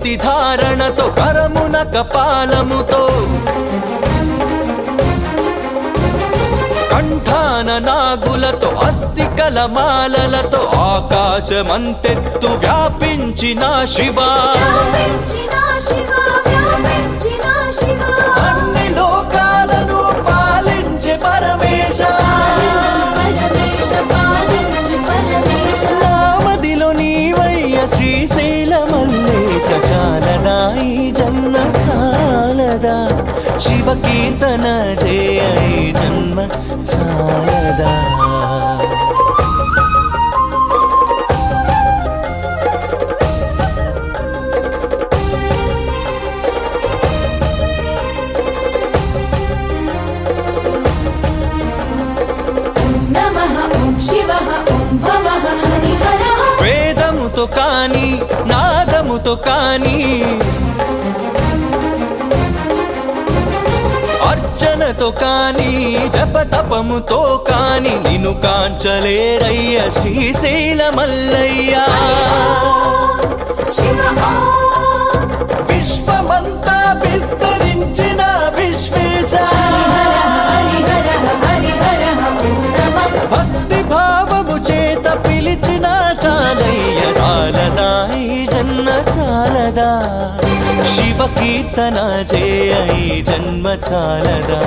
విభూతి ధారణతో కరమున కపాలముతో. కంఠాన నాగులతో అస్థికల మాలలతో ఆకాశమంతెత్తు వ్యాపించిన శివా. వ్యాపించిన వ్యాపించిన చాలదా శివ కీర్తన జయ జన్మ చాలదా వేదముతో కాని నాదముతో కాని అర్చనతో కాని జపతపముతో కాని నిన్ను కాంచలేరయ్య శ్రీశైల మల్లయ్యా. విశ్వమంతా విస్తరించిన విశ్వేశ. భక్తి భావము చేత పిలిచిన చాలయ్య చాలదా చాలదా? శివ కీర్తన చేయ జన్మ చాలదా?